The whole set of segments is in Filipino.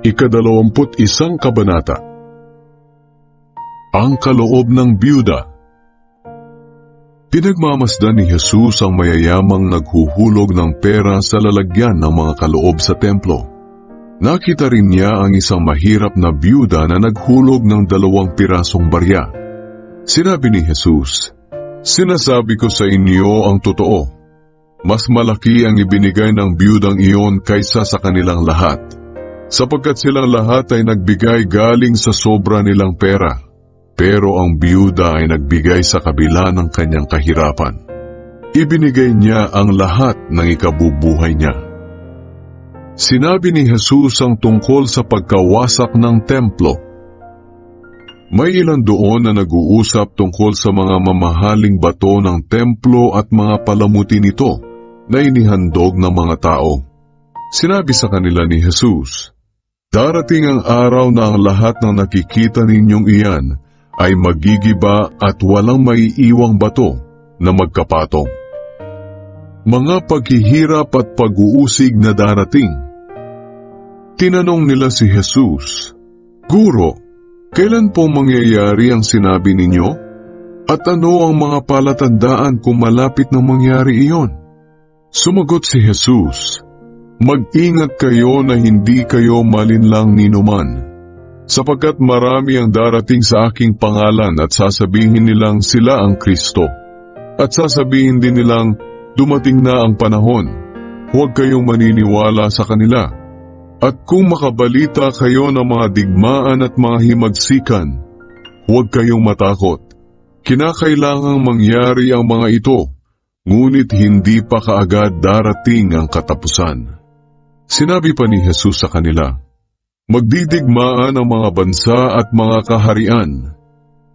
Ikadalawamput isang kabanata Ang kaloob ng biyuda Pinagmamasdan ni Jesus ang mayayamang naghuhulog ng pera sa lalagyan ng mga kaloob sa templo. Nakita rin niya ang isang mahirap na biyuda na naghulog ng dalawang pirasong barya. Sinabi ni Jesus, Sinasabi ko sa inyo ang totoo. Mas malaki ang ibinigay ng biyudang iyon kaysa sa kanilang lahat. Sapagkat silang lahat ay nagbigay galing sa sobra nilang pera. Pero ang biyuda ay nagbigay sa kabila ng kanyang kahirapan. Ibinigay niya ang lahat ng ikabubuhay niya. Sinabi ni Jesus ang tungkol sa pagkawasak ng templo. May ilan doon na nag-uusap tungkol sa mga mamahaling bato ng templo at mga palamuti nito na inihandog ng mga tao. Sinabi sa kanila ni Jesus, Darating ang araw na ang lahat ng nakikita ninyong iyan ay magigiba at walang maiiwang bato na magkapatong. Mga paghihirap at pag-uusig na darating. Tinanong nila si Jesus, Guro, kailan po mangyayari ang sinabi ninyo? At ano ang mga palatandaan kung malapit na mangyari iyon? Sumagot si Jesus, Mag-ingat kayo na hindi kayo malinlang ninuman sapagkat marami ang darating sa aking pangalan at sasabihin nilang sila ang Kristo. At sasabihin din nilang, dumating na ang panahon. Huwag kayong maniniwala sa kanila. At kung makabalita kayo ng mga digmaan at mga himagsikan, huwag kayong matakot. Kinakailangang mangyari ang mga ito, ngunit hindi pa kaagad darating ang katapusan. Sinabi pa ni Jesus sa kanila, Magdidigmaan ang mga bansa at mga kaharian.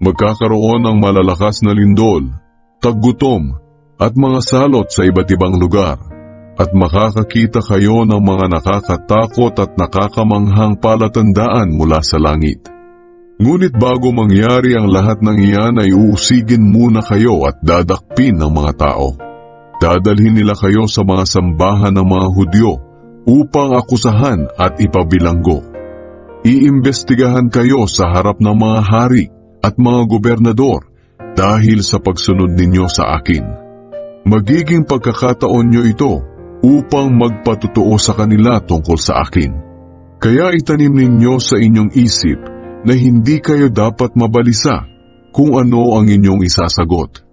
Magkakaroon ng malalakas na lindol, taggutom, at mga salot sa iba't ibang lugar. At makakakita kayo ng mga nakakatakot at nakakamanghang palatandaan mula sa langit. Ngunit bago mangyari ang lahat ng iyan ay uusigin muna kayo at dadakpin ng mga tao. Dadalhin nila kayo sa mga sambahan ng mga Hudyo upang akusahan at ipabilanggo iimbestigahan kayo sa harap ng mga hari at mga gobernador dahil sa pagsunod ninyo sa akin. Magiging pagkakataon nyo ito upang magpatutuo sa kanila tungkol sa akin. Kaya itanim ninyo sa inyong isip na hindi kayo dapat mabalisa kung ano ang inyong isasagot.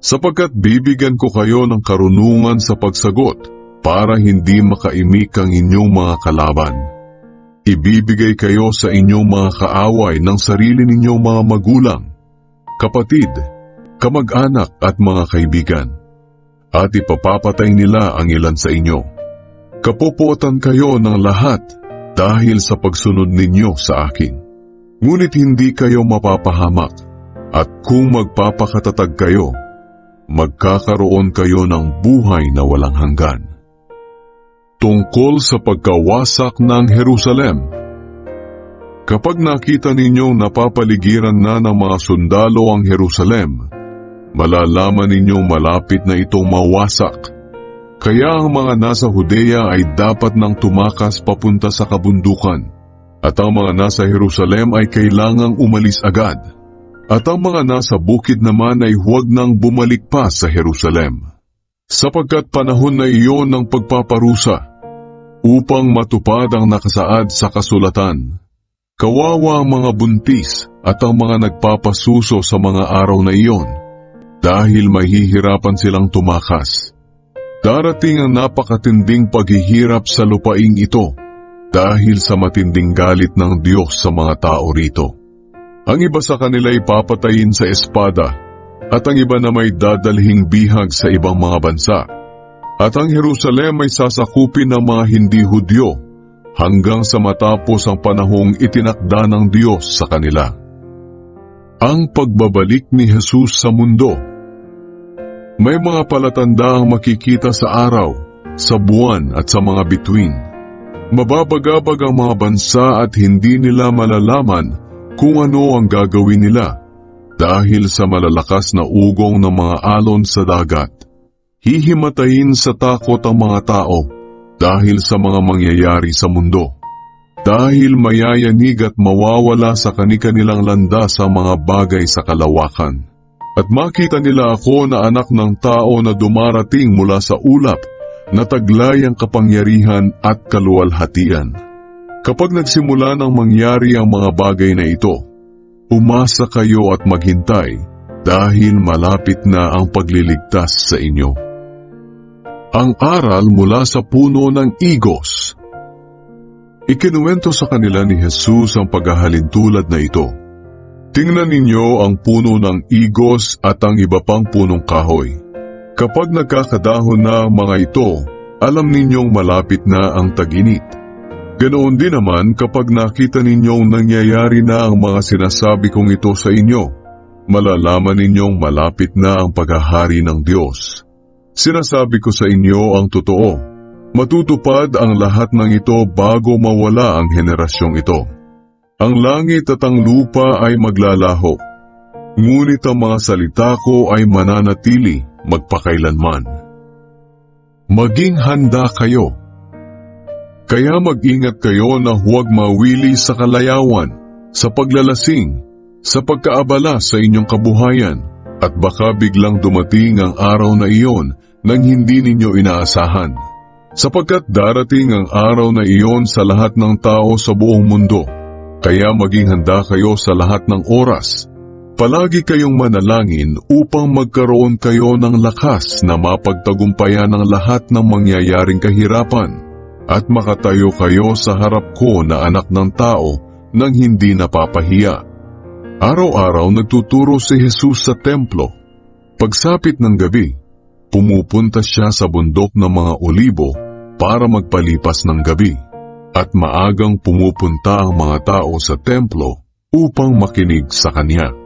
Sapagkat bibigyan ko kayo ng karunungan sa pagsagot para hindi makaimik ang inyong mga kalaban. Ibibigay kayo sa inyong mga kaaway ng sarili ninyong mga magulang, kapatid, kamag-anak at mga kaibigan, at ipapapatay nila ang ilan sa inyo. Kapopotan kayo ng lahat dahil sa pagsunod ninyo sa akin. Ngunit hindi kayo mapapahamak, at kung magpapakatatag kayo, magkakaroon kayo ng buhay na walang hanggan tungkol sa pagkawasak ng Jerusalem. Kapag nakita ninyong napapaligiran na ng mga sundalo ang Jerusalem, malalaman ninyong malapit na itong mawasak. Kaya ang mga nasa Judea ay dapat nang tumakas papunta sa kabundukan, at ang mga nasa Jerusalem ay kailangang umalis agad, at ang mga nasa bukid naman ay huwag nang bumalik pa sa Jerusalem. Sapagkat panahon na iyon ng pagpaparusa, upang matupad ang nakasaad sa kasulatan. Kawawa ang mga buntis at ang mga nagpapasuso sa mga araw na iyon dahil mahihirapan silang tumakas. Darating ang napakatinding paghihirap sa lupaing ito dahil sa matinding galit ng Diyos sa mga tao rito. Ang iba sa kanila ay papatayin sa espada at ang iba na may dadalhing bihag sa ibang mga bansa at ang Jerusalem ay sasakupin ng mga hindi Hudyo hanggang sa matapos ang panahong itinakda ng Diyos sa kanila. Ang pagbabalik ni Jesus sa mundo May mga palatanda ang makikita sa araw, sa buwan at sa mga bituin. Mababagabag ang mga bansa at hindi nila malalaman kung ano ang gagawin nila dahil sa malalakas na ugong ng mga alon sa dagat hihimatayin sa takot ang mga tao dahil sa mga mangyayari sa mundo. dahil mayayanig at mawawala sa kani-kanilang landas ang mga bagay sa kalawakan. At makita nila ako na anak ng tao na dumarating mula sa ulap, na taglay ang kapangyarihan at kaluwalhatian. Kapag nagsimula ng mangyari ang mga bagay na ito, umasa kayo at maghintay dahil malapit na ang pagliligtas sa inyo. Ang aral mula sa puno ng igos. Ikinuwento sa kanila ni Jesus ang paghahalin tulad na ito. Tingnan ninyo ang puno ng igos at ang iba pang punong kahoy. Kapag nagkakadahon na ang mga ito, alam ninyong malapit na ang taginit. Ganoon din naman kapag nakita ninyong nangyayari na ang mga sinasabi kong ito sa inyo, malalaman ninyong malapit na ang paghahari ng Diyos. Sinasabi ko sa inyo ang totoo, matutupad ang lahat ng ito bago mawala ang henerasyong ito. Ang langit at ang lupa ay maglalaho, ngunit ang mga salita ko ay mananatili magpakailanman. Maging handa kayo. Kaya mag-ingat kayo na huwag mawili sa kalayawan, sa paglalasing, sa pagkaabala sa inyong kabuhayan, at baka biglang dumating ang araw na iyon nang hindi ninyo inaasahan. Sapagkat darating ang araw na iyon sa lahat ng tao sa buong mundo, kaya maging handa kayo sa lahat ng oras. Palagi kayong manalangin upang magkaroon kayo ng lakas na mapagtagumpayan ang lahat ng mangyayaring kahirapan at makatayo kayo sa harap ko na anak ng tao nang hindi napapahiya. Araw-araw nagtuturo si Jesus sa templo. Pagsapit ng gabi, pumupunta siya sa bundok ng mga olibo para magpalipas ng gabi at maagang pumupunta ang mga tao sa templo upang makinig sa kanya.